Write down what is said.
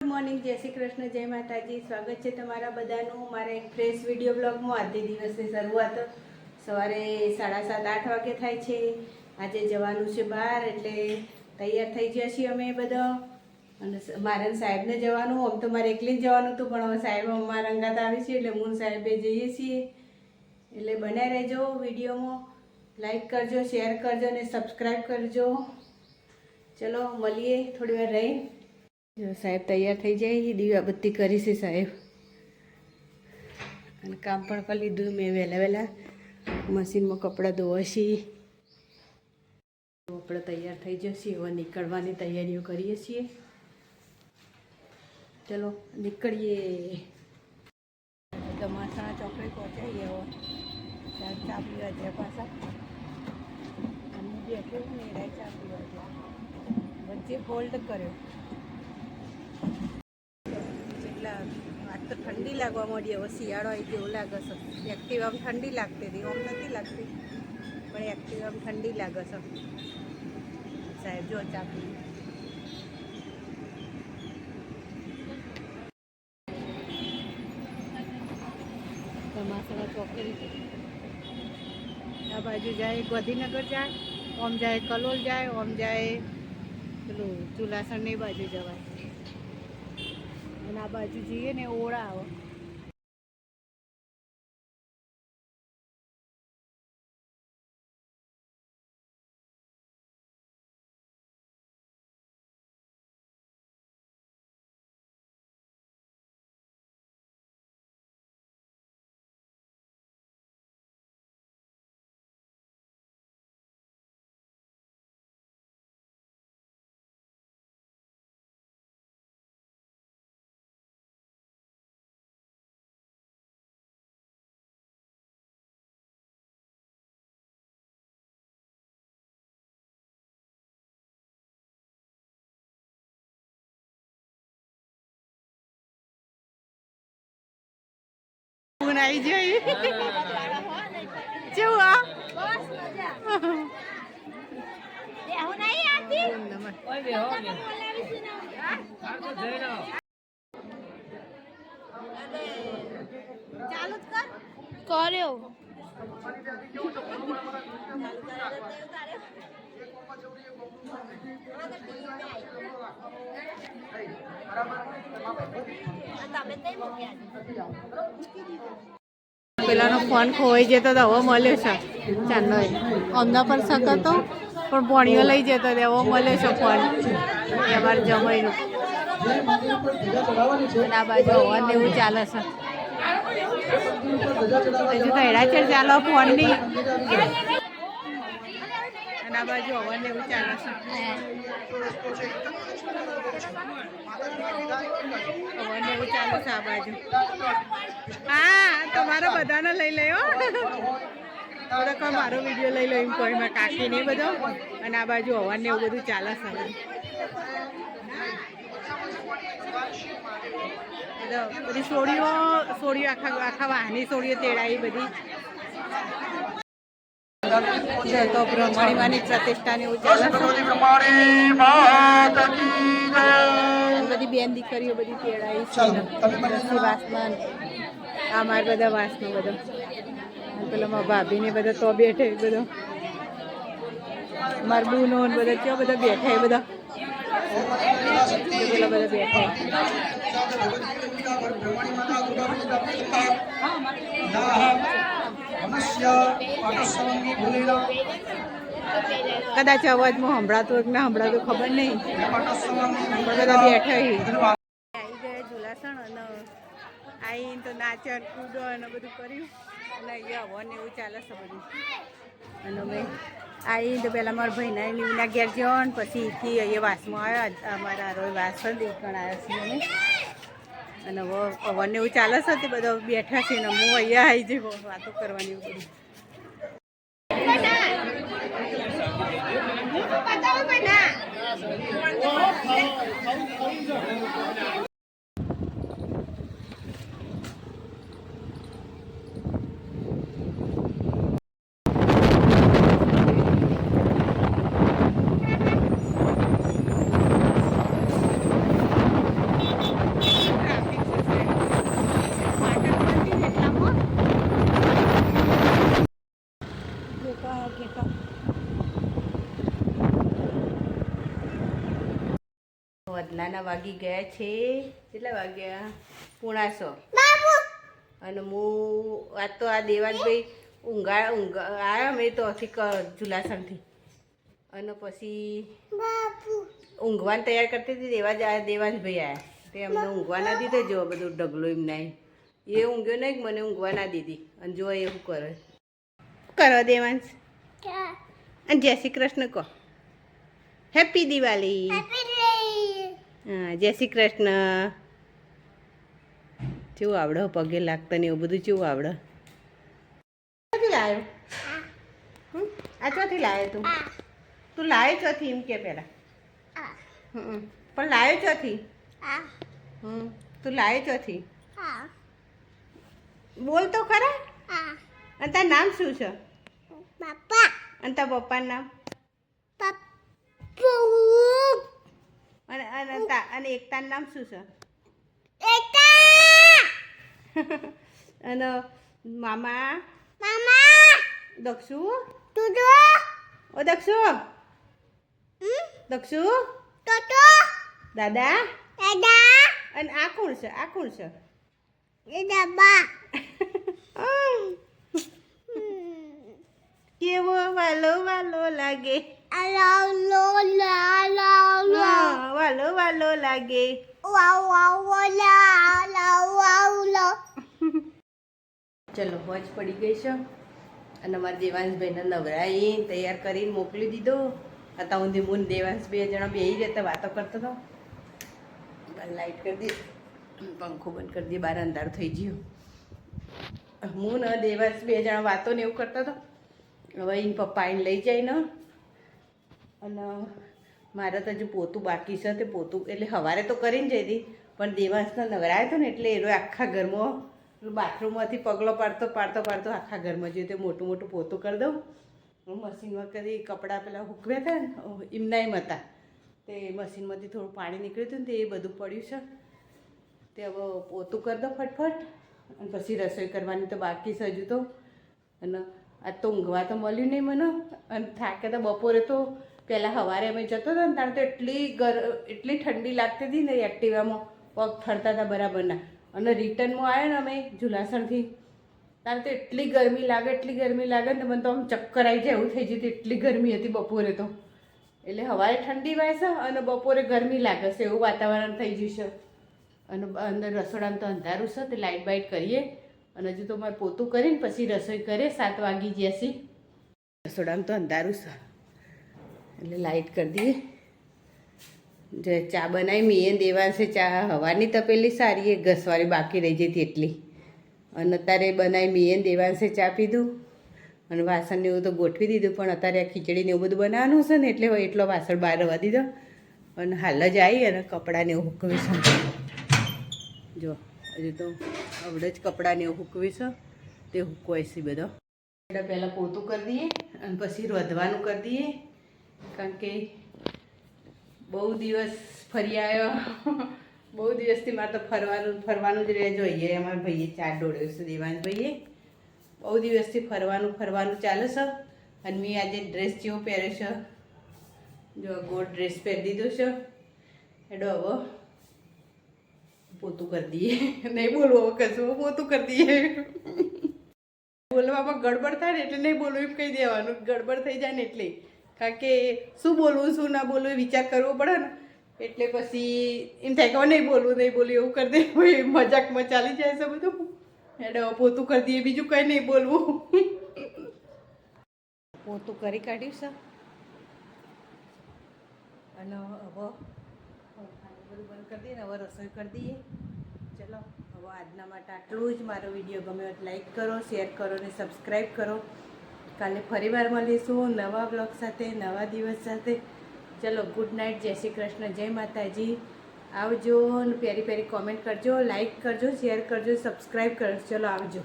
Morning જય શ્રી કૃષ્ણ, જય માતાજી. સ્વાગત છે તમારા બધાનું મારા એક ફ્રેશ વીડિયો બ્લોગમાં આજથી દિવસની શરૂઆત સવારે સાડા સાત, આઠ વાગે થાય છે. આજે જવાનું છે બહાર, એટલે તૈયાર થઈ ગયા છીએ અમે બધા. અને મારે સાહેબને જવાનું, આમ તો મારે એકલી જ જવાનું હતું, પણ હવે સાહેબ અમારા અંગાત આવી છે, એટલે હું સાહેબે જઈએ છીએ. એટલે બને રહેજો વિડીયોમાં. લાઈક કરજો શેર કરજો અને સબસ્ક્રાઈબ કરજો. ચલો, મળીએ થોડી વાર રહી જો સાહેબ તૈયાર થઈ જાય દીવાબત્તી કરી છે સાહેબ. અને કામ પણ કરી લીધું મેં વહેલા વહેલા. મશીનમાં કપડાં ધોવાશી. આપણે તૈયાર થઈ જશે, હવે નીકળવાની તૈયારીઓ કરીએ છીએ. ચલો, નીકળીએ. તમાસણા ચોકડી પહોંચાઈએ હવે. ચા પીવા જાય પાછા. બેઠો ને, એરાય ચા વચ્ચે હોલ્ડ કર્યો એટલા આજ તો ઠંડી લાગવા માંડી હવે શિયાળો આવી જેવું લાગે છે. એક્ટિવામાં ઠંડી લાગતી હતી આમ નથી લાગતી પણ એક્ટિવામાં ઠંડી લાગે છે. સાહેબ જો ચા પી. તમાસણા ચોકડી આ બાજુ જાય ગાંધીનગર જાય ઓમ જાય કલોલ જાય ઓમ જાય પેલું ચુલાસણની બાજુ જવાય. અને આ બાજુ જઈએ ને ઓળા આવે. આવી જઈ કેવું આ કર્યો. પેલાનો ફોન ખોવાઈ જતો તો હવે મળ્યો છે. ચાંદનો અમદા પર શકતો પણ પોણીઓ લઈ જતો તો એવો મળ્યો છે ફોન. એ અમારે જમાઈનું આ બાજુ હવન એવું ચાલે છે. હજુ તો હેડાચેર ચાલો ફોનની. અને આ બાજુ હવન એવું ચાલે છે. હવન એવું ચાલે છે આ બાજુ. હા તમારે બધાને લઈ લયો. થોડોક મારો વીડિયો લઈ લો એમ કોઈ કાકી નહીં બધો. અને આ બાજુ હવન ને એવું બધું ચાલે છે. બધું. બધો સોડીઓ સોડીઓ આખા આખા વાહની સોડીઓ તેડાવી બધી. જો તો બ્રહ્મણીમાંની પ્રતિષ્ઠાની છે બધી બેન દીકરીઓ બધી તેડાઈ છે. વાસમાં આ માર બધા વાસનો બધો. ભાભી ને બધા તો બેઠે બધો. માર બુનો બધા કયો બધા બેઠા એ બધા. કદાચ અવાજમાં હમણાં કે ના સંભળાતું ખબર નહીં. પણ બધા બેઠા આવી ગયા ઝુલાસણ અને આવીને તો નાચન, કૂદો અને બધું કર્યું. અને અહીંયા હવન એવું ચાલે છે બધું. અને અમે આવી તો પહેલાં મારા ભાઈના લીવના ઘેર ગયો ને પછી એથી અહીંયા વાસમાં આવ્યા. અમારા રોય વાસ દીકણ આવ્યા છીએ અમે. અને હવે પવન એવું ચાલે છે તે બધા બેઠા છે ને હું અહીંયા આવી જઈ વાતો કરવાની બધી. વદલાના વાગી ગયા છે. કેટલા વાગ્યા? પૂણાસો અને હું આ તો આ દેવાનભાઈ ઊંઘા ઊંઘ આવ્યા મેં તો અથી ઝુલાસણથી અને પછી ઊંઘવાન તૈયાર કરતી હતી દેવા જ દેવાંશભાઈ આવ્યા તે અમને ઊંઘવા ના દીધો જો બધું ઢગલો એમ નાય. એ ઊંઘ્યો નહીં મને ઊંઘવા ના દીધી. અને જો એ શું કરે. કરો દેવાંશ. અને જય શ્રી કૃષ્ણ કહો. હેપી દિવાળી જય શ્રી કૃષ્ણ. કેવું આવડે પગે લાગતા ને એવું બધું કેવું આવડે? ક્યાંથી લાવ્યો આ ચોથી લાવ્યો તું? તું લાવ્યો ચોથી એમ કે પેલા? પણ લાવ્યો ચોથી હમ તું લાવ્યો ચોથી બોલ તો ખરા. અને તારું નામ શું છે? અને તારા પપ્પાનું નામ? અને અને અનંતા અને એકતાનું નામ શું છે? અને મામા? મામા! દક્ષુ? ઓ દક્ષુ! દક્ષુ? દાદા? અને આ કોણ છે? આ કોણ છે? કેવો વાલો વાલો લાગે. વાલો વાલો લાગે. ચલો, હોજ પડી ગઈ છે. અને અમારા દેવાંશભાઈને નવરાઈ તૈયાર કરીને મોકલી દીધો. હતા હું હું દેવાંશ બે જણા બે રહેતા વાતો કરતો હતો લાઈટ કરી દે. પંખો બંધ કરી દે, બહાર અંધાર થઈ ગયો. હું ને દેવાંશ બે જણા વાતો ને એવું કરતા હતો. હવે એને પપ્પા એને લઈ જાય ને. અને મારે તો હજુ પોતું બાકી છે તે પોતું, એટલે સવારે તો કરીને જઈ હતી પણ દેવાંશનો નવરાયો હતો ને એટલે એનો આખા ઘરમાં, બાથરૂમમાંથી પગલો પાડતો પાડતો પાડતો આખા ઘરમાં જોયું તે મોટું મોટું પોતું કરી દઉં. મશીનમાં કરી કપડાં પેલા હુકવ્યા હતા ને એમના એમ હતા, તે મશીનમાંથી થોડું પાણી નીકળ્યું હતું ને તે એ બધું પડ્યું છે. તે હવે પોતું કરી દો ફટફટ, અને પછી રસોઈ કરવાની તો બાકી છે હજુ તો. અને આજ તો ઊંઘવા તો મળ્યું નહીં મને, અને થાકે તો બપોરે તો પહેલાં સવારે અમે જતો હતો ને ત્યારે તો એટલી ગર, એટલી ઠંડી લાગતી હતી ને એક્ટિવામાં પગ ફરતા હતા બરાબરના. અને રિટર્નમાં આવ્યા ને અમે જુલાસણથી. ત્યારે તો એટલી ગરમી લાગે, એટલી ગરમી લાગે ને મને તો આમ ચક્કર આવી જાય, એવું થઈ જતી એટલી ગરમી હતી બપોરે તો. એટલે સવારે ઠંડી વાય છે અને બપોરે ગરમી લાગે છે, એવું વાતાવરણ થઈ છે. અને અંદર રસોડામાં તો અંધારું છે, તે લાઇટ બાઇટ કરીએ. અને હજુ તો મારે પોતું કરીને પછી રસોઈ કરે સાત વાગી જશે રસોડામાં તો અંધારું છે. એટલે લાઇટ કરી દઈએ. જે ચા બનાવી મીએ દેવાંશે ચા. હવાની તપેલી સારી એ ઘસવાળી બાકી રહી જતી એટલી. અને અત્યારે બનાવી મીએ દેવાંશે ચા પીધું. અને વાસણને એવું તો ગોઠવી દીધું, પણ અત્યારે આ ખીચડીને એવું બધું બનાવવાનું છે ને, એટલે હવે એટલો વાસણ બહાર રવા દીધો. અને હાલ જ આવી અને કપડાને એવું હુકવી જો, હજુ તો આવડે જ કપડાને એવું હુકવી તે હુકવાય છે બધો. પહેલાં પોતું કરી દઈએ અને પછી રોધવાનું કરી દઈએ. કારણ કે બહુ દિવસ ફરી આવ્યો. બહુ દિવસથી મારે તો ફરવાનું ફરવાનું જ રહે જોઈએ અમારા ભાઈએ ચાર દોડ્યો છે દેવાન ભાઈએ. બહુ દિવસથી ફરવાનું ફરવાનું ચાલે છે. અને મેં આજે ડ્રેસ જેવો પહેર્યો છે. જો ગોળ ડ્રેસ પહેરી દીધો છે. એડો હવે. પોતું કરી દઈએ. નહીં બોલવું કશું. પોતું કરી દઈએ. બોલવામાં ગડબડ થાય ને એટલે નહીં બોલવું. એમ કહી દેવાનું. ગડબડ થઈ જાય ને એટલે. કારણ કે શું બોલવું, શું ના બોલવું એ વિચાર કરવો પડે ને. એટલે પછી એમ થાય કે નહીં બોલવું નહીં બોલવું, એવું કરી દે. મજાકમાં ચાલી જાય છે બધું. એટલે પોતું કરી દઈએ, બીજું કંઈ નહીં બોલવું. પોતું કરી કાઢ્યું છે. અને હવે બધું બંધ કરી દઈએ ને, હવે રસોઈ કરી દઈએ. ચલો, હવે આજના માટે આટલું જ. મારો વીડિયો ગમે હોય લાઈક કરો, શેર કરો અને સબસ્ક્રાઈબ કરો. કાલે ફરીવાર મળીશું નવા બ્લોગ સાથે, નવા દિવસ સાથે. ચલો ગુડ નાઇટ જય શ્રી કૃષ્ણ, જય માતાજી. આવજો પેરી પ્યારી કોમેન્ટ કરજો લાઈક કરજો શેર કરજો સબસ્ક્રાઈબ કરજો ચલો, આવજો.